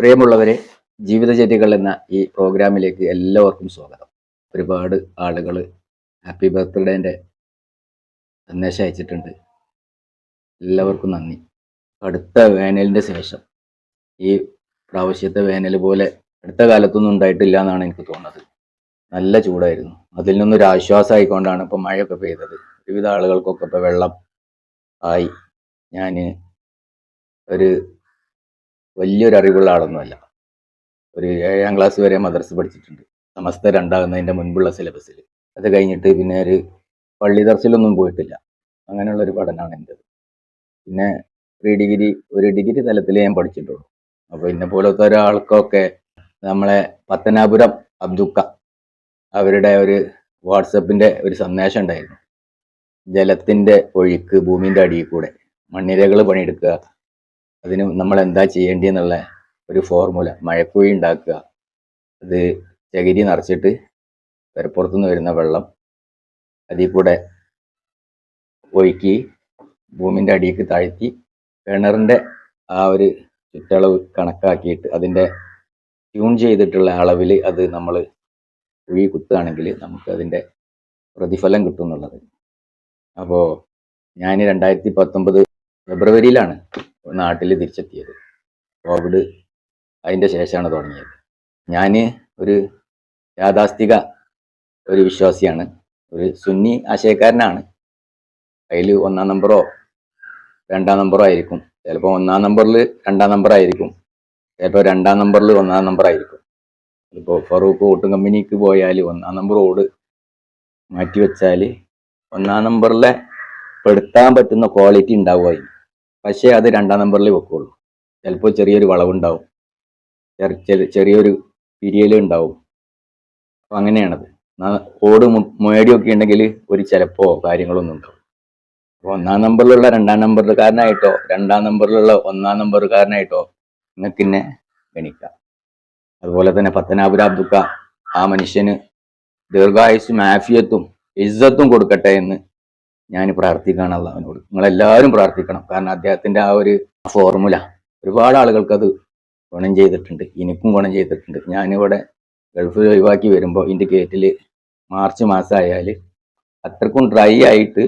പ്രിയമുള്ളവരെ ജീവിതചര്യകൾ എന്ന ഈ പ്രോഗ്രാമിലേക്ക് എല്ലാവർക്കും സ്വാഗതം. ഒരുപാട് ആളുകൾ ഹാപ്പി ബർത്ത്ഡേന്റെ സന്ദേശം അയച്ചിട്ടുണ്ട്. എല്ലാവർക്കും നന്ദി. അടുത്ത വേനലിന്റെ ശേഷം ഈ പ്രാവശ്യത്തെ വേനൽ പോലെ അടുത്ത കാലത്തൊന്നും ഉണ്ടായിട്ടില്ല എന്നാണ് എനിക്ക് തോന്നുന്നത്. നല്ല ചൂടായിരുന്നു. അതിൽ നിന്നൊരു ആശ്വാസമായിക്കൊണ്ടാണ് ഇപ്പം മഴയൊക്കെ പെയ്തത്. വിവിധ ആളുകൾക്കൊക്കെ ഇപ്പോൾ വെള്ളം ആയി. ഞാൻ ഒരു വലിയൊരു അറിവുള്ള ആളൊന്നുമല്ല ഒരു ഏഴാം ക്ലാസ് വരെ മദ്രസ പഠിച്ചിട്ടുണ്ട്. സമസ്ത രണ്ടാകുന്നതിന്റെ മുൻപുള്ള സിലബസിൽ അത് കഴിഞ്ഞിട്ട് പിന്നെ ഒരു പള്ളി ദർശനമൊന്നും പോയിട്ടില്ല. അങ്ങനെയുള്ള ഒരു പഠനമാണ് എന്റെത് പിന്നെ പ്രീ ഡിഗ്രി ഒരു ഡിഗ്രി തലത്തിൽ ഞാൻ പഠിച്ചിട്ടുള്ളൂ. അപ്പോൾ ഇന്നെ പോലത്തെ ഒരാൾക്കൊക്കെ നമ്മളെ പത്തനാപുരം അബ്ദുക്ക അവരുടെ ഒരു വാട്സപ്പിന്റെ ഒരു സന്ദേശം ഉണ്ടായിരുന്നു. ജലത്തിന്റെ ഒഴുക്ക് ഭൂമിന്റെ അടിയിൽ കൂടെ മണ്ണിരകൾ പണിയെടുക്കുക. അതിന് നമ്മൾ എന്താ ചെയ്യേണ്ടതെന്നുള്ള ഒരു ഫോർമുല മഴക്കുഴി ഉണ്ടാക്കുക. അത് ചകിരി നിറച്ചിട്ട് പെരപ്പുറത്തുനിന്ന് വരുന്ന വെള്ളം അതിൽ കൂടെ ഒഴുക്കി ഭൂമിന്റെ അടിയിലേക്ക് താഴ്ത്തി കിണറിന്റെ ആ ഒരു ചുറ്റളവ് കണക്കാക്കിയിട്ട് അതിന്റെ ട്യൂൺ ചെയ്തിട്ടുള്ള അളവിൽ അത് നമ്മൾ കുഴി കുത്തുകയാണെങ്കിൽ നമുക്ക് അതിന്റെ പ്രതിഫലം കിട്ടും എന്നുള്ളത്. അപ്പോൾ ഞാൻ രണ്ടായിരത്തി പത്തൊമ്പത് ഫെബ്രുവരിയിലാണ് നാട്ടിൽ തിരിച്ചെത്തിയത്. കോവിഡ് അതിന്റെ ശേഷമാണ് തുടങ്ങിയത്. ഞാൻ ഒരു യാഥാസ്ഥിക ഒരു വിശ്വാസിയാണ്. ഒരു സുന്നി ആശയക്കാരനാണ്. അതിൽ ഒന്നാം നമ്പറോ രണ്ടാം നമ്പറോ ആയിരിക്കും. ചിലപ്പോൾ ഒന്നാം നമ്പറിൽ രണ്ടാം നമ്പർ ആയിരിക്കും. ചിലപ്പോൾ രണ്ടാം നമ്പറിൽ ഒന്നാം നമ്പർ ആയിരിക്കും. ഇപ്പോൾ ഫറൂഖ് ഓട്ടും കമ്പനിക്ക് പോയാൽ ഒന്നാം നമ്പർ ഓട് മാറ്റി വെച്ചാൽ ഒന്നാം നമ്പറിലെ പെടുത്താൻ പറ്റുന്ന ക്വാളിറ്റി ഉണ്ടാവുമായിരിക്കും. പക്ഷേ അത് രണ്ടാം നമ്പറിൽ വെക്കുള്ളൂ. ചിലപ്പോൾ ചെറിയൊരു വളവുണ്ടാവും. ചെറി- ചെറി- ചെറിയൊരു പിരിയൽ ഉണ്ടാവും. അപ്പം അങ്ങനെയാണത്. ഓട് മുയടിയൊക്കെ ഉണ്ടെങ്കിൽ ഒരു ചിലപ്പോ കാര്യങ്ങളൊന്നും ഉണ്ടാവും. അപ്പോൾ ഒന്നാം നമ്പറിലുള്ള രണ്ടാം നമ്പറുകാരനായിട്ടോ രണ്ടാം നമ്പറിലുള്ള ഒന്നാം നമ്പറുകാരനായിട്ടോ നിങ്ങൾക്ക് എന്നെ ഗണിക്കാം. അതുപോലെ തന്നെ പത്തനാപുര അബ്ദുക്ക ആ മനുഷ്യന് ദീർഘായുസ് മാഫിയത്തും ഇസ്സത്തും കൊടുക്കട്ടെ എന്ന് ഞാൻ പ്രാർത്ഥിക്കുകയാണ് അള്ളാഹുവിനോട്. നിങ്ങളെല്ലാവരും പ്രാർത്ഥിക്കണം. കാരണം അദ്ദേഹത്തിന്റെ ആ ഒരു ഫോർമുല ഒരുപാട് ആളുകൾക്ക് അത് ഗുണം ചെയ്തിട്ടുണ്ട്. എനിക്കും ഗുണം ചെയ്തിട്ടുണ്ട്. ഞാനിവിടെ ഗൾഫിൽ ഒഴിവാക്കി വരുമ്പോൾ ഇതിന്റെ ഗേറ്റിൽ മാർച്ച് മാസമായാൽ അത്രക്കും ഡ്രൈ ആയിട്ട്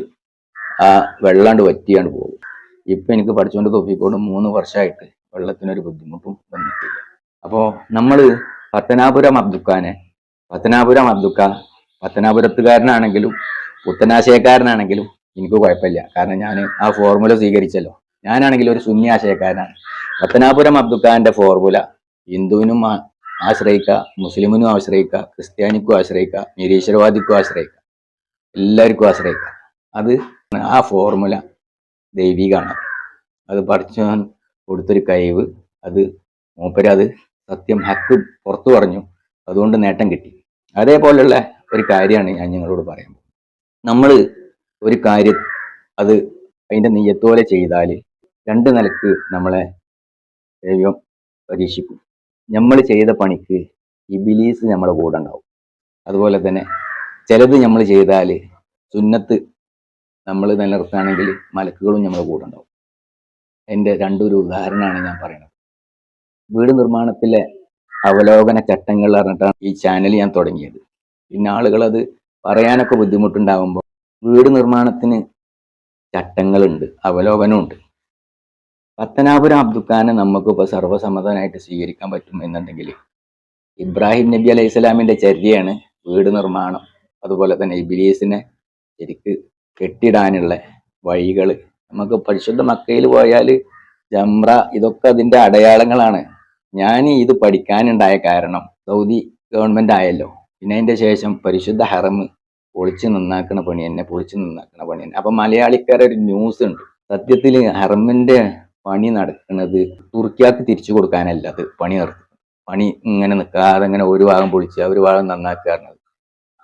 ആ വെള്ളാണ്ട് വറ്റിയാണ്ട് പോകും. ഇപ്പം എനിക്ക് പഠിച്ചുകൊണ്ട് തൊപ്പിക്കോട് മൂന്ന് വർഷമായിട്ട് വെള്ളത്തിനൊരു ബുദ്ധിമുട്ടും വന്നിട്ടില്ല. അപ്പോൾ നമ്മൾ പത്തനാപുരം അബ്ദുക്കാനെ പത്തനാപുരം അബ്ദുക്ക പത്തനാപുരത്തുകാരനാണെങ്കിലും പുത്തനാശയക്കാരനാണെങ്കിലും എനിക്ക് കുഴപ്പമില്ല. കാരണം ഞാൻ ആ ഫോർമുല സ്വീകരിച്ചല്ലോ. ഞാനാണെങ്കിൽ ഒരു സുന്നി ആശയക്കാരനാണ്. പത്തനാപുരം അബ്ദുഖാന്റെ ഫോർമുല ഹിന്ദുവിനും ആശ്രയിക്കുക മുസ്ലിമിനും ആശ്രയിക്കുക ക്രിസ്ത്യാനിക്കും ആശ്രയിക്കുക നിരീശ്വരവാദിക്കും ആശ്രയിക്കുക എല്ലാവർക്കും ആശ്രയിക്കുക. അത് ആ ഫോർമുല ദൈവികമാണ്. അത് പഠിച്ചവൻ കൊടുത്തൊരു കഴിവ് അത് മൂപ്പര് അത് സത്യം ഹക്ക് പുറത്തു പറഞ്ഞു. അതുകൊണ്ട് നേട്ടം കിട്ടി. അതേപോലെയുള്ള ഒരു കാര്യമാണ് ഞാൻ നിങ്ങളോട് പറയാൻ പോകുന്നത് നമ്മൾ ഒരു കാര്യം അത് അതിന്റെ നെയ്യത്തോലെ ചെയ്താൽ രണ്ട് നിലയ്ക്ക് നമ്മളെ ദൈവം പരീക്ഷിക്കും. നമ്മൾ ചെയ്ത പണിക്ക് ഇബിലീസ് നമ്മുടെ കൂടെ ഉണ്ടാവും. അതുപോലെ തന്നെ ചിലത് നമ്മൾ ചെയ്താൽ സുന്നത്ത് നമ്മൾ നിലനിർത്തുകയാണെങ്കിൽ മലക്കുകളും നമ്മുടെ കൂടെ ഉണ്ടാവും. എന്റെ രണ്ടൊരു ഉദാഹരണമാണ് ഞാൻ പറയുന്നത്. വീട് നിർമ്മാണത്തിലെ അവലോകന ചട്ടങ്ങൾ പറഞ്ഞിട്ടാണ് ഈ ചാനൽ ഞാൻ തുടങ്ങിയത്. പിന്നെ ആളുകളത് പറയാനൊക്കെ ബുദ്ധിമുട്ടുണ്ടാകുമ്പോൾ വീട് നിർമ്മാണത്തിന് ചട്ടങ്ങളുണ്ട് അവലോകനമുണ്ട്. പത്തനാപുരം അബ്ദുഖാനെ നമുക്കിപ്പോൾ സർവസമ്മതനായിട്ട് സ്വീകരിക്കാൻ പറ്റും എന്നുണ്ടെങ്കിൽ ഇബ്രാഹിം നബി അലൈഹി സ്വലാമിന്റെ ചര്യയാണ് വീട് നിർമ്മാണം. അതുപോലെ തന്നെ ഇബിലീസിനെ ശരിക്ക് കെട്ടിടാനുള്ള വഴികൾ നമുക്ക് പരിശുദ്ധ മക്കയിൽ പോയാൽ ജംറ ഇതൊക്കെ അതിന്റെ അടയാളങ്ങളാണ്. ഞാൻ ഇത് പഠിക്കാനുണ്ടായ കാരണം സൗദി ഗവൺമെന്റ് ആയല്ലോ. പിന്നെ അതിന്റെ ശേഷം പരിശുദ്ധ ഹറം പൊളിച്ച് നന്നാക്കണ പണി തന്നെ പൊളിച്ച് നന്നാക്കണ പണി തന്നെ. അപ്പൊ മലയാളിക്കാരെ ഒരു ന്യൂസ് ഉണ്ട്. സത്യത്തിൽ ഹറമിന്റെ പണി നടക്കുന്നത് തുർക്കിയാക്ക് തിരിച്ചു കൊടുക്കാനല്ല അത് പണി നിർത്തും പണി ഇങ്ങനെ നിൽക്കാതെ ഇങ്ങനെ ഒരു ഭാഗം പൊളിച്ച് ഒരു ഭാഗം നന്നാക്കാറുണ്ട്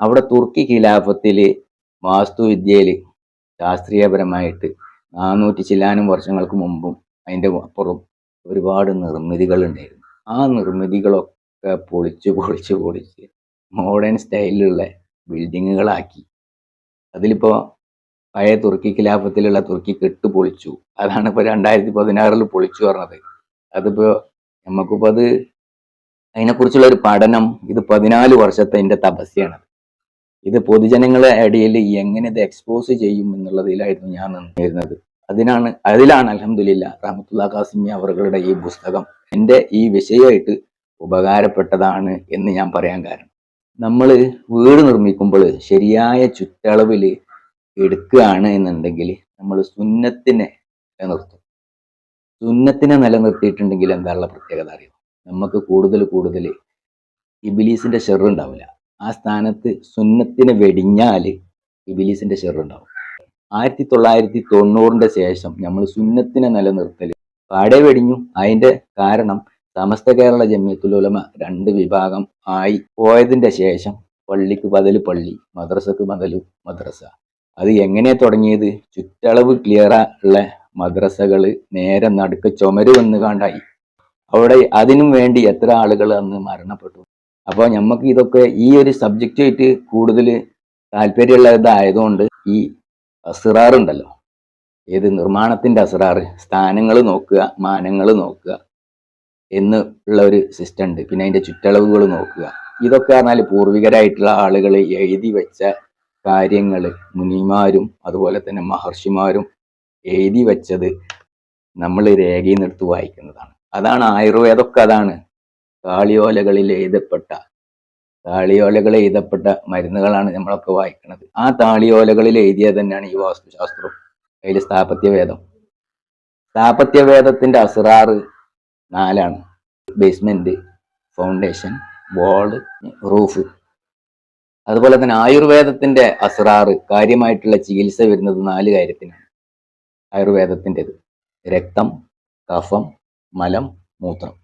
അവിടെ തുർക്കി ഖിലാഫത്തിൽ വാസ്തുവിദ്യയിൽ ശാസ്ത്രീയപരമായിട്ട് നാനൂറ്റി ചില്ലാനും വർഷങ്ങൾക്ക് മുമ്പും അതിന്റെ അപ്പുറം ഒരുപാട് നിർമ്മിതികൾ ഉണ്ടായിരുന്നു. ആ നിർമ്മിതികളൊക്കെ പൊളിച്ച് പൊളിച്ച് പൊളിച്ച് മോഡേൺ സ്റ്റൈലിലുള്ള ബിൽഡിങ്ങുകളാക്കി. അതിലിപ്പോൾ പഴയ തുർക്കി ഖിലാഫത്തിലുള്ള തുർക്കി കെട്ട് പൊളിച്ചു അതാണ് ഇപ്പോൾ രണ്ടായിരത്തി പതിനാറിൽ പൊളിച്ചു പറഞ്ഞത്. അതിപ്പോൾ നമുക്കിപ്പോൾ അത് അതിനെക്കുറിച്ചുള്ള ഒരു പഠനം ഇത് പതിനാല് വർഷത്തെ എന്റെ തപസ്യാണ് ഇത് പൊതുജനങ്ങളെ ഇടയിൽ എങ്ങനെ ഇത് എക്സ്പോസ് ചെയ്യും എന്നുള്ളതിലായിരുന്നു ഞാൻ നിന്നിരുന്നത്. അതിനാണ് അതിലാണ് അലഹമില്ല റഹമത്തുല്ല കാസിമി അവരുടെ ഈ പുസ്തകം എന്റെ ഈ വിഷയമായിട്ട് ഉപകാരപ്പെട്ടതാണ് എന്ന് ഞാൻ പറയാൻ കാരണം. നമ്മൾ വീട് നിർമ്മിക്കുമ്പോൾ ശരിയായ ചുറ്റളവിൽ എടുക്കുകയാണ് എന്നുണ്ടെങ്കിൽ നമ്മൾ സുന്നത്തിനെ നിലനിർത്തും. സുന്നത്തിനെ നിലനിർത്തിയിട്ടുണ്ടെങ്കിൽ എന്താണുള്ള പ്രത്യേകത അറിയോ? നമുക്ക് കൂടുതൽ കൂടുതൽ ഇബിലീസിന്റെ ഷെറുണ്ടാവില്ല ആ സ്ഥാനത്ത് സുന്നത്തിനെ വെടിഞ്ഞാൽ ഇബിലീസിന്റെ ഷെറുണ്ടാവും ആയിരത്തി തൊള്ളായിരത്തി തൊണ്ണൂറിന്റെ ശേഷം നമ്മൾ സുന്നത്തിനെ നിലനിർത്തൽ. പാടെ വെടിഞ്ഞു. അതിന്റെ കാരണം സമസ്ത കേരള ജമിയത്തുലുലമ രണ്ട് വിഭാഗം ആയി പോയതിന്റെ ശേഷം പള്ളിക്ക് ബദൽ പള്ളി മദ്രസക്ക് ബദലു മദ്രസ. അത് എങ്ങനെ തുടങ്ങിയത്? ചുറ്റളവ് ക്ലിയർ ഉള്ള മദ്രസകൾ നേരെ നടുക്ക് ചുമര് വന്ന് കാണ്ടായി. അവിടെ അതിനും വേണ്ടി എത്ര ആളുകൾ അന്ന് മരണപ്പെട്ടു? അപ്പോൾ നമുക്ക് ഇതൊക്കെ ഈ ഒരു സബ്ജക്റ്റായിട്ട് കൂടുതൽ താല്പര്യമുള്ളതായതുകൊണ്ട് ഈ അസിറാർ ഉണ്ടല്ലോ ഏത് നിർമ്മാണത്തിന്റെ അസിറാർ? സ്ഥാനങ്ങൾ നോക്കുക മാനങ്ങൾ നോക്കുക. എന്ന് ഉള്ള ഒരു സിസ്റ്റം ഉണ്ട്. പിന്നെ അതിന്റെ ചുറ്റളവുകൾ നോക്കുക. ഇതൊക്കെ പറഞ്ഞാൽ പൂർവികരായിട്ടുള്ള ആളുകൾ എഴുതി വെച്ച കാര്യങ്ങൾ മുനിമാരും അതുപോലെ തന്നെ മഹർഷിമാരും എഴുതി വെച്ചത് നമ്മൾ രേഖയിൽ നിന്നെടുത്ത് വായിക്കുന്നതാണ്. അതാണ് ആയുർവേദമൊക്കെ അതാണ്. താളിയോലകളിൽ എഴുതപ്പെട്ട താളിയോലകൾ എഴുതപ്പെട്ട മരുന്നുകളാണ് നമ്മളൊക്കെ വായിക്കുന്നത്. ആ താളിയോലകളിൽ എഴുതിയത് തന്നെയാണ് ഈ വാസ്തുശാസ്ത്രം. അതിൽ സ്ഥാപത്യവേദം. സ്ഥാപത്യവേദത്തിന്റെ അസുറാറ് നാലാണ്. ബേസ്മെന്റ് ഫൗണ്ടേഷൻ വാൾ റൂഫ് അതുപോലെ തന്നെ ആയുർവേദത്തിന്റെ അസ്രാറ് കാര്യമായിട്ടുള്ള ചികിത്സ വരുന്നത് നാല് കാര്യത്തിനാണ്. ആയുർവേദത്തിന്റെത് രക്തം കഫം മലം മൂത്രം.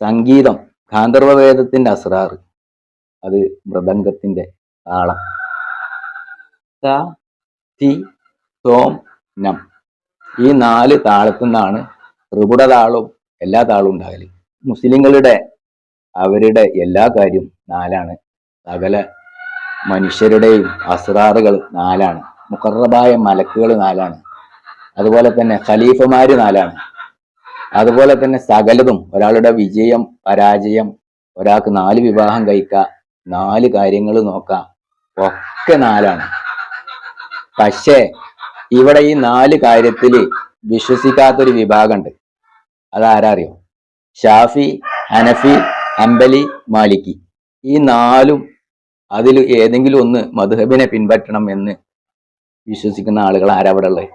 സംഗീതം ഗാന്ധർവവേദത്തിന്റെ അസ്രാറ്. അത് മൃദംഗത്തിന്റെ താളം ത തി തോം നം. ഈ നാല് താളത്തു നിന്നാണ് ത്രിപുട താളവും എല്ലാ താളും ഉണ്ടാകൽ. മുസ്ലിങ്ങളുടെ അവരുടെ എല്ലാ കാര്യവും നാലാണ്. സകല മനുഷ്യരുടെയും അസ്രാറുകൾ നാലാണ്. മുഖറബായ മലക്കുകൾ നാലാണ്. അതുപോലെ തന്നെ ഖലീഫമാര് നാലാണ്. അതുപോലെ തന്നെ സകലതും ഒരാളുടെ വിജയം പരാജയം ഒരാൾക്ക് നാല് വിവാഹം കഴിക്കുക നാല് കാര്യങ്ങൾ നോക്കുക ഒക്കെ നാലാണ്. പക്ഷേ ഇവിടെ ഈ നാല് കാര്യത്തിൽ വിശ്വസിക്കാത്തൊരു വിഭാഗമുണ്ട് അതാരാ അറിയോ ഷാഫി ഹനഫി അംബലി മാലിക്കി ഈ നാലും അതിൽ ഏതെങ്കിലും ഒന്ന് മധുഹബിനെ പിൻപറ്റണം എന്ന് വിശ്വസിക്കുന്ന ആളുകൾ ആരാ അവിടെ ഉള്ളത്?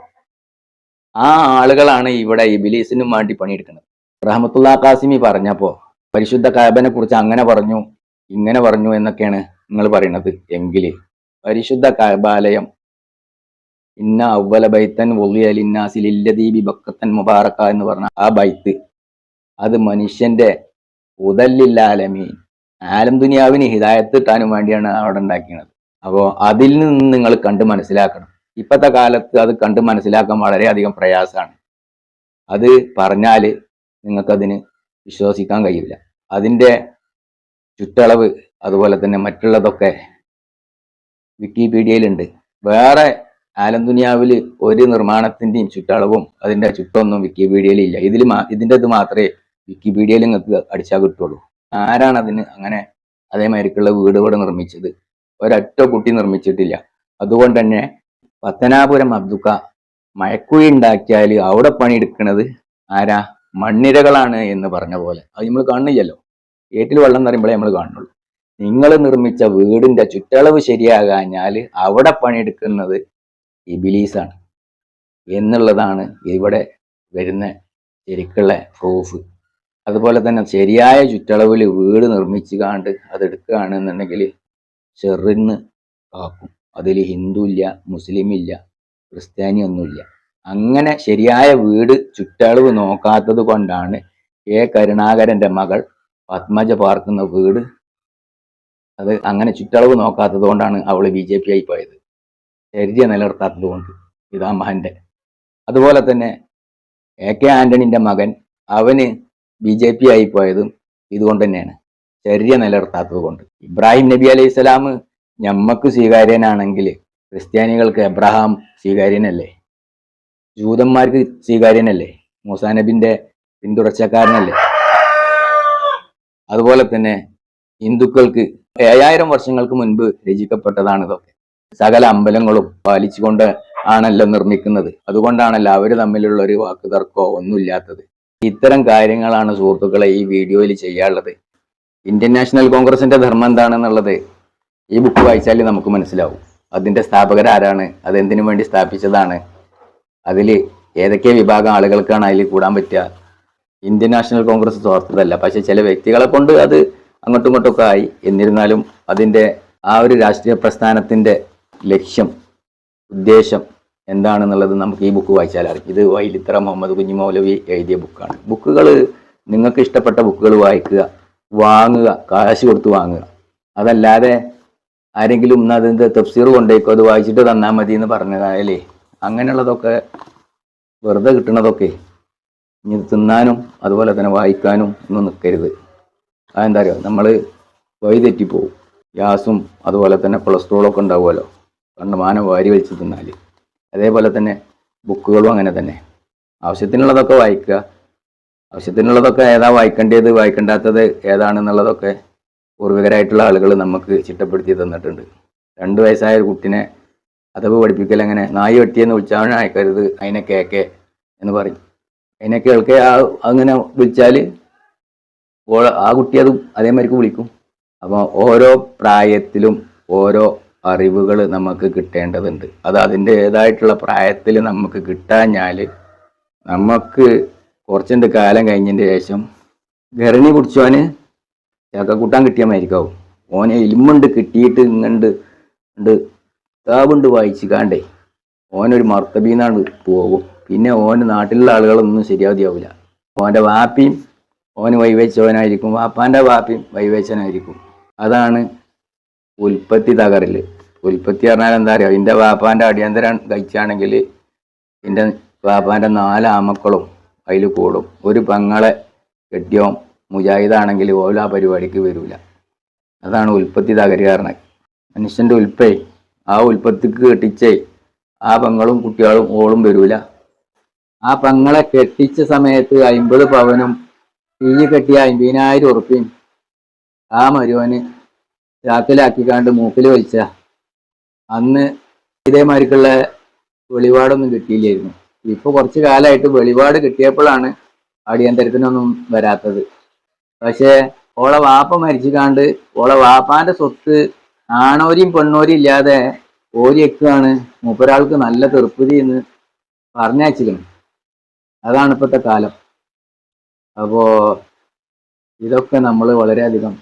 ആ ആളുകളാണ് ഇവിടെ ഇബിലീസിനും വേണ്ടി പണിയെടുക്കുന്നത്. റഹമത്തുള്ള കാസിമി പറഞ്ഞപ്പോ പരിശുദ്ധ കാബനെ കുറിച്ച് അങ്ങനെ പറഞ്ഞു ഇങ്ങനെ പറഞ്ഞു എന്നൊക്കെയാണ് നിങ്ങൾ പറയുന്നത് എങ്കിൽ പരിശുദ്ധ കാബാലയം ഇന്ന അവല ബൈത്തൻ ഒളിയലിന്നാസിലില്ലദീബി ബക്കത്തൻ മുബാറക്ക എന്ന് പറഞ്ഞ ആ ബൈത്ത്. അത് മനുഷ്യന്റെ ഉദല്ലില്ലാലമീൻ. ആലം ദുനിയാവിന് ഹിതായത്ത് കിട്ടാനും വേണ്ടിയാണ് അവിടെ ഉണ്ടാക്കിയത്. അപ്പോൾ അതിൽ നിന്ന് നിങ്ങൾ കണ്ട് മനസ്സിലാക്കണം. ഇപ്പോഴത്തെ കാലത്ത് അത് കണ്ട് മനസ്സിലാക്കാൻ വളരെയധികം പ്രയാസമാണ്. അത് പറഞ്ഞാൽ നിങ്ങൾക്കതിന് വിശ്വസിക്കാൻ കഴിയില്ല. അതിന്റെ ചുറ്റളവ് അതുപോലെ തന്നെ മറ്റുള്ളതൊക്കെ വിക്കിപീഡിയയിലുണ്ട്. വേറെ ആലം ദുനിയാവിൽ ഒരു നിർമ്മാണത്തിന്റെയും ചുറ്റളവും അതിന്റെ ചുറ്റൊന്നും വിക്കിപീഡിയയിൽ ഇല്ല. ഇതിൽ ഇതിന്റെ ഇത് മാത്രമേ വിക്കിപീഡിയയിൽ നിങ്ങൾക്ക് അടിച്ചാൽ കിട്ടുള്ളൂ. ആരാണ് അതിന് അങ്ങനെ അതേമാതിരിക്കുള്ള വീട് ഇവിടെ നിർമ്മിച്ചത്? ഒരൊറ്റ കുട്ടി നിർമ്മിച്ചിട്ടില്ല. അതുകൊണ്ട് തന്നെ പത്തനാപുരം അബ്ദുക്ക മഴക്കുഴി ഉണ്ടാക്കിയാൽ അവിടെ പണിയെടുക്കുന്നത് ആരാ? മണ്ണിരകളാണ് എന്ന് പറഞ്ഞ പോലെ. അത് നമ്മൾ കാണുന്നില്ലല്ലോ. ഏറ്റിൽ വെള്ളം നിറയുമ്പോഴേ നമ്മൾ കാണുള്ളൂ നിങ്ങൾ നിർമ്മിച്ച വീടിന്റെ ചുറ്റളവ് ശരിയാകാഞ്ഞാൽ അവിടെ പണിയെടുക്കുന്നത് ഇബിലീസാണ്. എന്നുള്ളതാണ് ഇവിടെ വരുന്ന ശരിക്കുള്ള പ്രൂഫ്. അതുപോലെ തന്നെ ശരിയായ ചുറ്റളവിൽ വീട് നിർമ്മിച്ചു കാണ്ട് അത് എടുക്കുകയാണെന്നുണ്ടെങ്കിൽ ചെറിന്ന് കാക്കും അതിൽ ഹിന്ദു ഇല്ല മുസ്ലിം ഇല്ല ക്രിസ്ത്യാനി ഒന്നുമില്ല അങ്ങനെ ശരിയായ വീട് ചുറ്റളവ് നോക്കാത്തത് കൊണ്ടാണ് എ കരുണാകരന്റെ മകൾ പത്മജ പാർക്കുന്ന വീട് അത് അങ്ങനെ ചുറ്റളവ് നോക്കാത്തത് കൊണ്ടാണ് അവൾ ബി ജെ പി ആയി പോയത്. ചര്യ നിലനിർത്താത്തത് കൊണ്ട് പിതാമഹന്റെ അതുപോലെ തന്നെ എ കെ ആന്റണിന്റെ മകൻ അവന് ബി ജെ പി ആയി പോയതും ഇതുകൊണ്ട് തന്നെയാണ്. ചെറിയ നിലനിർത്താത്തത് കൊണ്ട് ഇബ്രാഹിം നബി അലൈഹി സ്വലാം ഞമ്മക്ക് സ്വീകാര്യനാണെങ്കിൽ ക്രിസ്ത്യാനികൾക്ക് എബ്രഹാം സ്വീകാര്യനല്ലേ? ജൂതന്മാർക്ക് സ്വീകാര്യനല്ലേ? മൂസാ നബിന്റെ പിന്തുടർച്ചക്കാരനല്ലേ? അതുപോലെ തന്നെ ഹിന്ദുക്കൾക്ക് ഏഴായിരം വർഷങ്ങൾക്ക് മുൻപ് രചിക്കപ്പെട്ടതാണ് ഇതൊക്കെ. സകല അമ്പലങ്ങളും പാലിച്ചുകൊണ്ട് ആണല്ലോ നിർമ്മിക്കുന്നത്. അതുകൊണ്ടാണല്ലോ അവർ തമ്മിലുള്ള ഒരു വാക്ക് തർക്കമോ ഒന്നുമില്ലാത്തത്. ഇത്തരം കാര്യങ്ങളാണ് സുഹൃത്തുക്കളെ ഈ വീഡിയോയിൽ ചെയ്യാനുള്ളത്. ഇന്ത്യൻ നാഷണൽ കോൺഗ്രസിന്റെ ധർമ്മം എന്താണെന്നുള്ളത് ഈ ബുക്ക് വായിച്ചാൽ നമുക്ക് മനസ്സിലാവും. അതിന്റെ സ്ഥാപകരാരാണ് അതെന്തിനു വേണ്ടി സ്ഥാപിച്ചതാണ്? അതിൽ ഏതൊക്കെ വിഭാഗം ആളുകൾക്കാണ് അതിൽ കൂടാൻ പറ്റുക? ഇന്ത്യൻ നാഷണൽ കോൺഗ്രസ് സ്വാർത്ഥതല്ല. പക്ഷെ ചില വ്യക്തികളെ കൊണ്ട് അത് അങ്ങോട്ടും ഇങ്ങോട്ടും ഒക്കെ ആയി. എന്നിരുന്നാലും അതിന്റെ ആ ഒരു രാഷ്ട്രീയ പ്രസ്ഥാനത്തിന്റെ ലക്ഷ്യം ഉദ്ദേശം എന്താണെന്നുള്ളത് നമുക്ക് ഈ ബുക്ക് വായിച്ചാൽ അറിയാം. ഇത് വൈലിത്തറ മുഹമ്മദ് കുഞ്ഞി മൗലവി എഴുതിയ ബുക്കാണ് ബുക്കുകൾ നിങ്ങൾക്ക് ഇഷ്ടപ്പെട്ട ബുക്കുകൾ വായിക്കുക വാങ്ങുക കാശ് കൊടുത്ത് വാങ്ങുക. അതല്ലാതെ ആരെങ്കിലും ഇന്ന് അതിന്റെ തഫ്സീർ കൊണ്ടേക്കോ അത് വായിച്ചിട്ട് തന്നാൽ മതി എന്ന് പറഞ്ഞതായാലേ അങ്ങനെയുള്ളതൊക്കെ വെറുതെ കിട്ടണതൊക്കെ ഇനി തിന്നാനും അതുപോലെ തന്നെ വായിക്കാനും ഒന്നും നിൽക്കരുത്. അതെന്താ അറിയുക നമ്മൾ വഴി തെറ്റിപ്പോവും. ഗ്യാസും അതുപോലെ തന്നെ കൊളസ്ട്രോളൊക്കെ ഉണ്ടാവുമല്ലോ. കണ്ടമാനം വാരി വലിച്ച് തിന്നാൽ അതേപോലെ തന്നെ ബുക്കുകളും അങ്ങനെ തന്നെ. ആവശ്യത്തിനുള്ളതൊക്കെ വായിക്കുക. ആവശ്യത്തിനുള്ളതൊക്കെ ഏതാ വായിക്കേണ്ടത് വായിക്കേണ്ടാത്തത് ഏതാണെന്നുള്ളതൊക്കെ പൂർവികരായിട്ടുള്ള ആളുകൾ നമുക്ക് ചിട്ടപ്പെടുത്തി തന്നിട്ടുണ്ട്. രണ്ട് വയസ്സായ ഒരു കുട്ടിനെ അതവ് പഠിപ്പിക്കൽ എങ്ങനെ നായി വെട്ടിയെന്ന് വിളിച്ചാൽ അയക്കരുത് അതിനെ കേക്കെ എന്ന് പറയും. അതിനെ കേൾക്കെ ആ അങ്ങനെ വിളിച്ചാൽ ആ കുട്ടി അത് അതേമാതിരിക്ക് വിളിക്കും. അപ്പോൾ ഓരോ പ്രായത്തിലും ഓരോ അറിവുകൾ നമുക്ക് കിട്ടേണ്ടതുണ്ട്. അത് അതിന്റെതായിട്ടുള്ള പ്രായത്തിൽ നമുക്ക് കിട്ടാഞ്ഞാൽ നമുക്ക് കുറച്ചുണ്ട് കാലം കഴിഞ്ഞതിന്റെ ശേഷം ഗരണി പിടിച്ചോന് ചക്കക്കൂട്ടാൻ കിട്ടിയ മാതിരിക്കാവും ഓനെ ഇൽമുണ്ട് കിട്ടിയിട്ട് ഇങ്ങണ്ട് ഉണ്ട് കിതാബുണ്ട് വായിച്ച് കാണ്ടേ ഓനൊരു മർത്തബീന്നാണ് പോകും. പിന്നെ ഓന് നാട്ടിലുള്ള ആളുകളൊന്നും ശരിയാവതിയാവില്ല. ഓന്റെ വാപ്പിയും ഓന് വൈവേച്ചവനായിരിക്കും. വാപ്പാന്റെ വാപ്പിയും വൈവേച്ചനായിരിക്കും അതാണ് ഉൽപ്പത്തി തകരൽ. ഉൽപ്പത്തി പറഞ്ഞാൽ എന്താ പറയുക എന്റെ വാപ്പാന്റെ അടിയന്തരം കഴിച്ചാണെങ്കിൽ എന്റെ വാപ്പാന്റെ നാല് ആമക്കളും അതിൽ കൂടും. ഒരു പെങ്ങളെ കെട്ടിയോ മുജാഹിദാണെങ്കിൽ ഓല ആ പരിപാടിക്ക് വരില്ല അതാണ് ഉൽപ്പത്തി തകരുകാരനെ മനുഷ്യന്റെ ഉൽപ്പേ ആ ഉൽപ്പത്തിക്ക് കെട്ടിച്ചേ ആ പെങ്ങളും കുട്ടികളും ഓളും വരില്ല ആ പെങ്ങളെ കെട്ടിച്ച സമയത്ത് അയിമ്പത് പവനും തീ കെട്ടിയ അമ്പതിനായിരം ഉറുപ്പിയും ആ മരുവന് ചാക്കിലാക്കിക്കാണ്ട് മൂക്കിൽ വലിച്ച. അന്ന് ഇതേമാതിരിക്കുള്ള വെളിപാടൊന്നും കിട്ടിയില്ലായിരുന്നു. ഇപ്പൊ കുറച്ച് കാലമായിട്ട് വെളിപാട് കിട്ടിയപ്പോഴാണ് അടിയന്തരത്തിനൊന്നും വരാത്തത്. പക്ഷേ ഓളെ വാപ്പ മരിച്ചിക്കാണ്ട് ഓളെ വാപ്പാന്റെ സ്വത്ത് ആണോരിയും പെണ്ണോരിയും ഇല്ലാതെ ഓരിയൊക്കെയാണ് മൂപ്പരാൾക്ക് നല്ല തെറുപ്പതി എന്ന് പറഞ്ഞയച്ചിരുന്നു അതാണ് ഇപ്പോഴത്തെ കാലം. അപ്പോ ഇതൊക്കെ നമ്മൾ വളരെയധികം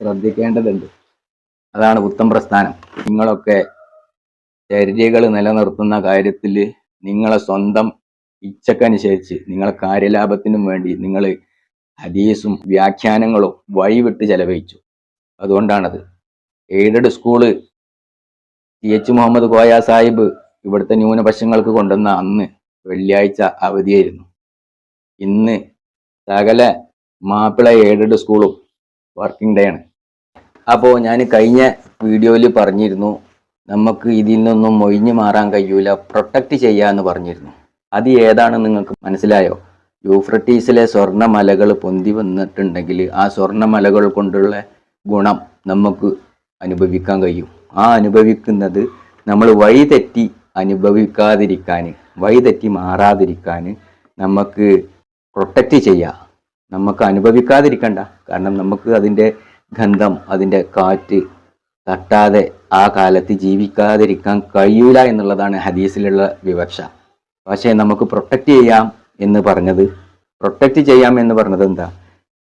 ശ്രദ്ധിക്കേണ്ടതുണ്ട്. അതാണ് പുത്തൻ പ്രസ്ഥാനം നിങ്ങളൊക്കെ ചര്യകൾ നിലനിർത്തുന്ന കാര്യത്തിൽ നിങ്ങളെ സ്വന്തം ഇച്ഛക്കനുസരിച്ച് നിങ്ങളെ കാര്യലാഭത്തിനും വേണ്ടി നിങ്ങൾ ഹദീസും വ്യാഖ്യാനങ്ങളും വഴിവിട്ട് ചെലവഴിച്ചു. അതുകൊണ്ടാണത്. Aided school T H Muhammad Koya Sahib ഇവിടുത്തെ ന്യൂനപക്ഷങ്ങൾക്ക് കൊണ്ടുവന്ന അന്ന് വെള്ളിയാഴ്ച അവധിയായിരുന്നു. ഇന്ന് സകല മാപ്പിള എയ്ഡഡ് സ്കൂളും വർക്കിംഗ് ഡേ ആണ്. അപ്പോൾ ഞാൻ കഴിഞ്ഞ വീഡിയോയിൽ പറഞ്ഞിരുന്നു നമുക്ക് ഇതിൽ നിന്നൊന്നും മൊഴിഞ്ഞു മാറാൻ കഴിയൂല പ്രൊട്ടക്റ്റ് ചെയ്യാമെന്ന് പറഞ്ഞിരുന്നു. അത് ഏതാണെന്ന് നിങ്ങൾക്ക് മനസ്സിലായോ? യൂഫ്രട്ടീസിലെ സ്വർണമലകൾ പൊന്തി വന്നിട്ടുണ്ടെങ്കിൽ ആ സ്വർണമലകൾ കൊണ്ടുള്ള ഗുണം നമുക്ക് അനുഭവിക്കാൻ കഴിയും. ആ അനുഭവിക്കുന്നത് നമ്മൾ വഴി തെറ്റി അനുഭവിക്കാതിരിക്കാൻ വഴി തെറ്റി മാറാതിരിക്കാൻ നമുക്ക് പ്രൊട്ടക്റ്റ് ചെയ്യാം. നമുക്ക് അനുഭവിക്കാതിരിക്കണ്ട. കാരണം നമുക്ക് അതിന്റെ ഗന്ധം അതിന്റെ കാറ്റ് തട്ടാതെ ആ കാലത്ത് ജീവിക്കാതിരിക്കാൻ കഴിയൂല എന്നുള്ളതാണ് ഹദീസിലുള്ള വിവക്ഷ. പക്ഷേ നമുക്ക് പ്രൊട്ടക്റ്റ് ചെയ്യാം എന്ന് പറഞ്ഞത് പ്രൊട്ടക്റ്റ് ചെയ്യാം എന്ന് പറഞ്ഞത് എന്താ?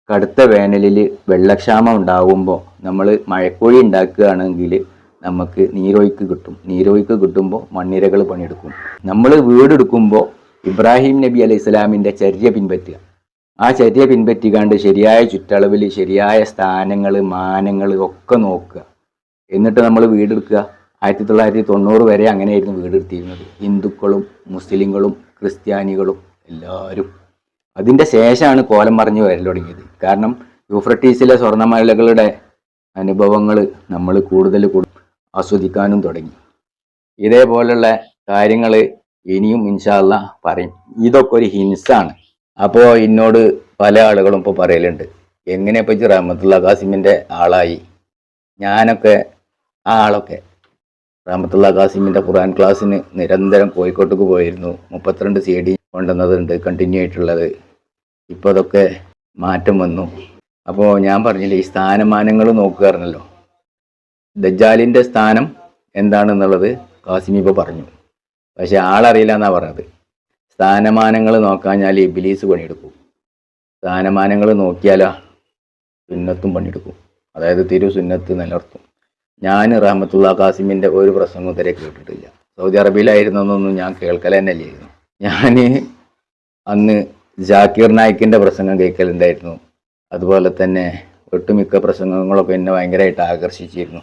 കടുത്ത വേനലിൽ വെള്ളക്ഷാമം ഉണ്ടാകുമ്പോൾ നമ്മൾ മഴക്കോഴി ഉണ്ടാക്കുകയാണെങ്കിൽ നമുക്ക് നീരൊഴുക്ക് കിട്ടും. നീരൊഴുക്ക് കിട്ടുമ്പോൾ മണ്ണിരകൾ പണിയെടുക്കും. നമ്മൾ വീടെടുക്കുമ്പോൾ ഇബ്രാഹിം നബി അലൈഹി ഇസ്ലാമിന്റെ ചര്യ പിൻപറ്റുക. ആ ചര്യ പിൻപറ്റിക്കാണ്ട് ശരിയായ ചുറ്റളവിൽ ശരിയായ സ്ഥാനങ്ങൾ മാനങ്ങൾ ഒക്കെ നോക്കുക. എന്നിട്ട് നമ്മൾ വീടെടുക്കുക. ആയിരത്തി തൊള്ളായിരത്തി തൊണ്ണൂറ് വരെ അങ്ങനെയായിരുന്നു വീടെടുത്തിരുന്നത്. ഹിന്ദുക്കളും മുസ്ലിങ്ങളും ക്രിസ്ത്യാനികളും എല്ലാവരും. അതിന്റെ ശേഷമാണ് കോലം പറഞ്ഞു വരൽ തുടങ്ങിയത്. കാരണം യൂഫ്രട്ടീസിലെ സ്വർണമലകളുടെ അനുഭവങ്ങൾ നമ്മൾ കൂടുതൽ കൂടു- ആസ്വദിക്കാനും തുടങ്ങി. ഇതേപോലുള്ള കാര്യങ്ങൾ ഇനിയും ഇൻഷാല്ല പറയും. ഇതൊക്കെ ഒരു ഹിൻസാണ്. അപ്പോൾ എന്നോട് പല ആളുകളും ഇപ്പോൾ പറയലുണ്ട്. എങ്ങനെ ഇപ്പോൾ ഇജ്ജ് റഹ്മത്തുള്ള കാസിമിന്റെ ആളായി? ഞാനൊക്കെ ആ ആളൊക്കെ റഹമത്തുള്ള കാസിമിന്റെ ഖുറാൻ ക്ലാസ്സിന് നിരന്തരം കോഴിക്കോട്ടേക്ക് പോയിരുന്നു. മുപ്പത്തിരണ്ട് സി ഡി കൊണ്ടുവന്നതുണ്ട് കണ്ടിന്യൂ ആയിട്ടുള്ളത്. ഇപ്പോൾ അതൊക്കെ മാറ്റം വന്നു. അപ്പോൾ ഞാൻ പറഞ്ഞില്ലേ ഈ സ്ഥാനമാനങ്ങൾ നോക്കുകയായിരുന്നല്ലോ. ദജ്ജാലിന്റെ സ്ഥാനം എന്താണെന്നുള്ളത് കാസിമി ഇപ്പോൾ പറഞ്ഞു. പക്ഷെ ആളറിയില്ല എന്നാണ് പറഞ്ഞത്. സ്ഥാനമാനങ്ങൾ നോക്കാഞ്ഞാൽ ഇബിലീസ് പണിയെടുക്കും. സ്ഥാനമാനങ്ങൾ നോക്കിയാലാ സുന്നത്തും പണിയെടുക്കും. അതായത് തിരു സുന്നത്ത് നിലനിർത്തും. ഞാൻ റഹമത്തുള്ള കാസിമിന്റെ ഒരു പ്രസംഗം ഇതുവരെ കേട്ടിട്ടില്ല. സൗദി അറേബ്യയിലായിരുന്നൊന്നും ഞാൻ കേൾക്കൽ തന്നെ അല്ലായിരുന്നു ഞാൻ അന്ന് ജാക്കീർ നായിക്കിന്റെ പ്രസംഗം കേൾക്കലുണ്ടായിരുന്നു. അതുപോലെ തന്നെ ഒട്ടുമിക്ക പ്രസംഗങ്ങളൊക്കെ എന്നെ ഭയങ്കരമായിട്ട് ആകർഷിച്ചിരുന്നു.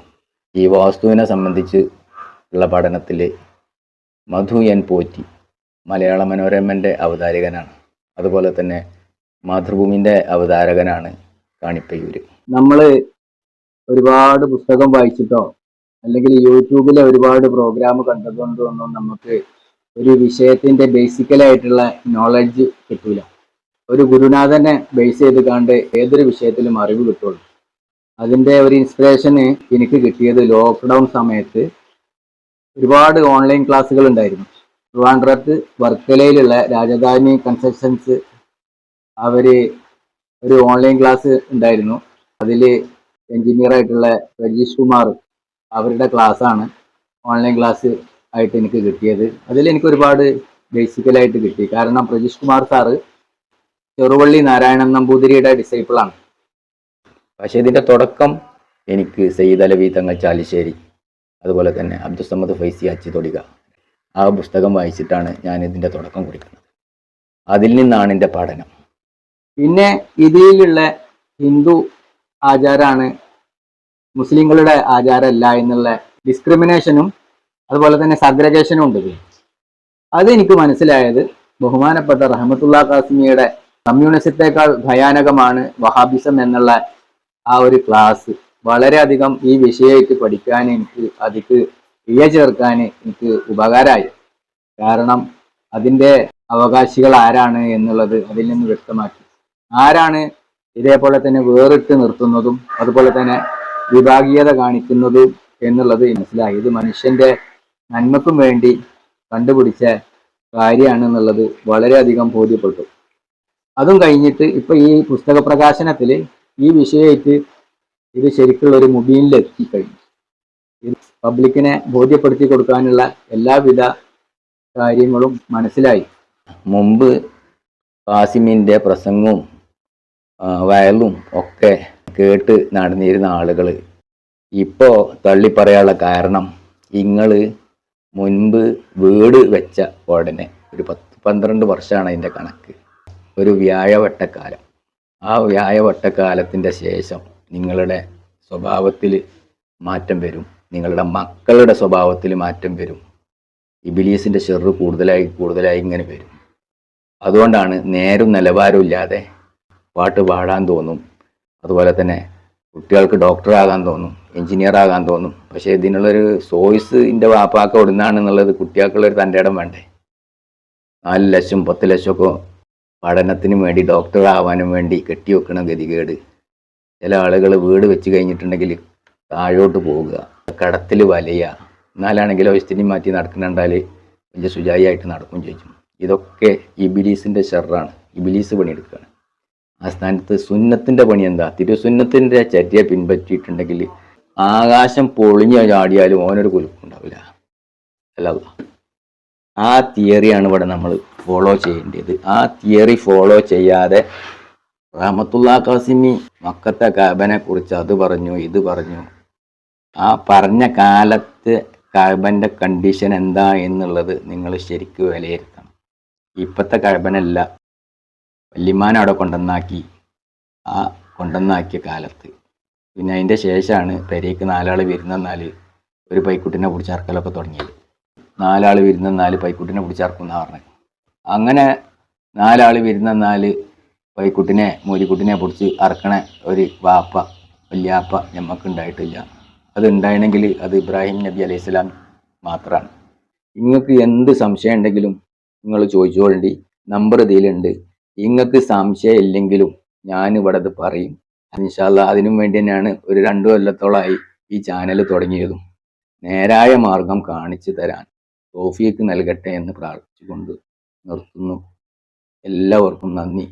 ഈ വാസ്തുവിനെ സംബന്ധിച്ച് ഉള്ള പഠനത്തിൽ മധു എൻ പോറ്റി മലയാള മനോരമന്റെ അവതാരകനാണ്. അതുപോലെ തന്നെ മാതൃഭൂമിന്റെ അവതാരകനാണ് കാണിപ്പയ്യൂര്. നമ്മൾ ഒരുപാട് പുസ്തകം വായിച്ചിട്ടോ അല്ലെങ്കിൽ യൂട്യൂബിലെ ഒരുപാട് പ്രോഗ്രാം കണ്ടതുകൊണ്ടോ ഒന്നും നമുക്ക് ഒരു വിഷയത്തിന്റെ ബേസിക്കലായിട്ടുള്ള നോളജ് കിട്ടൂല. ഒരു ഗുരുനാഥനെ ബേസ് ചെയ്ത് കണ്ട് ഏതൊരു വിഷയത്തിലും അറിവ് കിട്ടുള്ളൂ. അതിന്റെ ഒരു ഇൻസ്പിറേഷന് എനിക്ക് കിട്ടിയത് ലോക്ക്ഡൗൺ സമയത്ത് ഒരുപാട് ഓൺലൈൻ ക്ലാസ്സുകൾ ഉണ്ടായിരുന്നു. ട്രിവാൻഡ്രത്ത് വർക്കലയിലുള്ള രാജധാനി കൺസ്ട്രക്ഷൻസ് അവർ ഒരു ഓൺലൈൻ ക്ലാസ് ഉണ്ടായിരുന്നു. അതിൽ എഞ്ചിനീയർ ആയിട്ടുള്ള രജീഷ് കുമാർ അവരുടെ ക്ലാസ്സാണ് ഓൺലൈൻ ക്ലാസ് ആയിട്ട് എനിക്ക് കിട്ടിയത്. അതിൽ എനിക്ക് ഒരുപാട് ബേസിക്കലായിട്ട് കിട്ടി. കാരണം പ്രജീഷ് കുമാർ സാറ് ചെറുവള്ളി നാരായണൻ നമ്പൂതിരിയുടെ ഡിസൈപ്പിളാണ് പക്ഷേ ഇതിന്റെ തുടക്കം എനിക്ക് സയ്യിദ് അലവി തങ്ങൾ ചാലിശ്ശേരി അതുപോലെ തന്നെ അബ്ദുസമ്മദ് ഫൈസി അച്ചി തൊടിക ആ പുസ്തകം വായിച്ചിട്ടാണ് ഞാൻ ഇതിന്റെ തുടക്കം കുറിക്കുന്നത്. അതിൽ നിന്നാണ് എന്റെ പഠനം. പിന്നെ ഇതിലുള്ള ഹിന്ദു ആചാരമാണ് മുസ്ലിങ്ങളുടെ ആചാരമല്ല എന്നുള്ള ഡിസ്ക്രിമിനേഷനും അതുപോലെ തന്നെ സഗ്രഗേഷനും ഉണ്ട് അതെനിക്ക് മനസ്സിലായത് ബഹുമാനപ്പെട്ട റഹമത്തുള്ള കാസിമിയുടെ കമ്മ്യൂണിസത്തെക്കാൾ ഭയാനകമാണ് വഹാബിസം എന്നുള്ള ആ ഒരു ക്ലാസ് വളരെയധികം ഈ വിഷയമായിട്ട് പഠിക്കാൻ എനിക്ക് അതിക്ക് ഇയ ചേർക്കാൻ എനിക്ക് ഉപകാരമായി. കാരണം അതിന്റെ അവകാശികൾ ആരാണ് എന്നുള്ളത് അതിൽ നിന്ന് വ്യക്തമാക്കി. ആരാണ് ഇതേപോലെ തന്നെ വേറിട്ട് നിർത്തുന്നതും അതുപോലെ തന്നെ വിഭാഗീയത കാണിക്കുന്നതും എന്നുള്ളത് മനസ്സിലായി. ഇത് മനുഷ്യന്റെ നന്മക്കും വേണ്ടി കണ്ടുപിടിച്ച കാര്യമാണ് എന്നുള്ളത് വളരെയധികം ബോധ്യപ്പെട്ടു. അതും കഴിഞ്ഞിട്ട് ഇപ്പൊ ഈ പുസ്തക പ്രകാശനത്തിൽ ഈ വിഷയമായിട്ട് ഇത് ശരിക്കുള്ള ഒരു മുബീനിൽ എത്തിക്കഴിഞ്ഞു ഇത് പബ്ലിക്കിനെ ബോധ്യപ്പെടുത്തി കൊടുക്കാനുള്ള എല്ലാവിധ കാര്യങ്ങളും മനസ്സിലായി. മുമ്പ് കാസിമിന്റെ പ്രസംഗവും വയലും ഒക്കെ കേട്ട് നടന്നിരുന്ന ആളുകൾ ഇപ്പോൾ തള്ളിപ്പറയാനുള്ള കാരണം നിങ്ങൾ മുൻപ് വീട് വെച്ച ഉടനെ ഒരു പത്ത് പന്ത്രണ്ട് വർഷമാണ് അതിന്റെ കണക്ക്. ഒരു വ്യാഴവട്ടക്കാലം. ആ വ്യാഴവട്ടക്കാലത്തിന്റെ ശേഷം നിങ്ങളുടെ സ്വഭാവത്തിൽ മാറ്റം വരും. നിങ്ങളുടെ മക്കളുടെ സ്വഭാവത്തിൽ മാറ്റം വരും. ഇബിലീസിന്റെ ചെറു കൂടുതലായി കൂടുതലായി ഇങ്ങനെ വരും. അതുകൊണ്ടാണ് നേരും നിലവാരവും ഇല്ലാതെ പാട്ട് പാടാൻ തോന്നും. അതുപോലെ തന്നെ കുട്ടികൾക്ക് ഡോക്ടറാകാൻ തോന്നും എഞ്ചിനീയർ ആകാൻ തോന്നും. പക്ഷേ ഇതിനുള്ളൊരു സോയ്സ് എന്റെ വാപ്പാക്ക എന്നുള്ളത് കുട്ടികൾക്കുള്ളൊരു തന്റെ ഇടം വേണ്ടേ? നാല് ലക്ഷം പത്ത് ലക്ഷമൊക്കെ പഠനത്തിന് വേണ്ടി ഡോക്ടർ ആവാനും വേണ്ടി കെട്ടിവെക്കണം ഗതികേട്. ചില ആളുകൾ വീട് വെച്ച് കഴിഞ്ഞിട്ടുണ്ടെങ്കിൽ താഴോട്ട് പോവുക കടത്തിൽ വലയുക എന്നാലാണെങ്കിൽ ഇസ്തിരി മാറ്റി നടക്കുന്നുണ്ടാൽ വലിയ സുജായിയായിട്ട് നടക്കും ചോദിച്ചു ഇതൊക്കെ ഇബിലീസിന്റെ ഷെറാണ്. ഇബിലീസ് പണിയെടുക്കുകയാണ് ആ സ്ഥാനത്ത് സുന്നത്തിന്റെ പണി എന്താ തിരുസുന്നത്തിന്റെ ചര്യ പിൻപറ്റിയിട്ടുണ്ടെങ്കിൽ ആകാശം പൊളിഞ്ഞ് ചാടിയാലും ഓനൊരു കുലുക്കുണ്ടാവില്ല. അല്ല. ആ തിയറിയാണ് ഇവിടെ നമ്മൾ ഫോളോ ചെയ്യേണ്ടത്. ആ തിയറി ഫോളോ ചെയ്യാതെ റഹമത്തുള്ള കാസിമി മക്കത്തെ കാബനെ കുറിച്ച് അത് പറഞ്ഞു ഇത് പറഞ്ഞു. ആ പറഞ്ഞ കാലത്ത് കഴബന്റെ കണ്ടീഷൻ എന്താ എന്നുള്ളത് നിങ്ങൾ ശരിക്കും വിലയിരുത്തണം. ഇപ്പോഴത്തെ കഴബനല്ല. വല്യമാൻ അവിടെ കൊണ്ടുവന്നാക്കി. ആ കൊണ്ടുവന്നാക്കിയ കാലത്ത്. പിന്നെ അതിന്റെ ശേഷമാണ് പെരേക്ക് നാലാൾ വരുന്നെന്നാൽ ഒരു പൈക്കുട്ടിനെ പിടിച്ചറക്കലൊക്കെ തുടങ്ങിയത്. നാലാൾ വരുന്നെന്നാൽ പൈക്കുട്ടിനെ പിടിച്ചറക്കുന്ന പറഞ്ഞത്. അങ്ങനെ നാലാൾ വരുന്നെന്നാൽ പൈക്കുട്ടിനെ മൂലിക്കുട്ടിനെ പിടിച്ച് അറക്കണ ഒരു വാപ്പ വല്യാപ്പ ഞമ്മക്ക് ഉണ്ടായിട്ടില്ല അത് ഇബ്രാഹിം നബി അലൈഹി സ്വലാം മാത്രമാണ് നിങ്ങൾക്ക് എന്ത് സംശയം ഉണ്ടെങ്കിലും നിങ്ങൾ ചോദിച്ചോളണ്ടി നമ്പർ ഇതിലുണ്ട്. നിങ്ങൾക്ക് സംശയം ഇല്ലെങ്കിലും ഞാൻ ഇവിടെ അത് പറയും. ഇൻഷാല്ല അതിനും വേണ്ടി തന്നെയാണ് ഒരു രണ്ടു കൊല്ലത്തോളമായി ഈ ചാനൽ തുടങ്ങിയതും. നേരായ മാർഗം കാണിച്ചു തരാൻ തോഫിയക്ക് നൽകട്ടെ എന്ന് പ്രാർത്ഥിച്ചുകൊണ്ട് നിർത്തുന്നു. എല്ലാവർക്കും നന്ദി.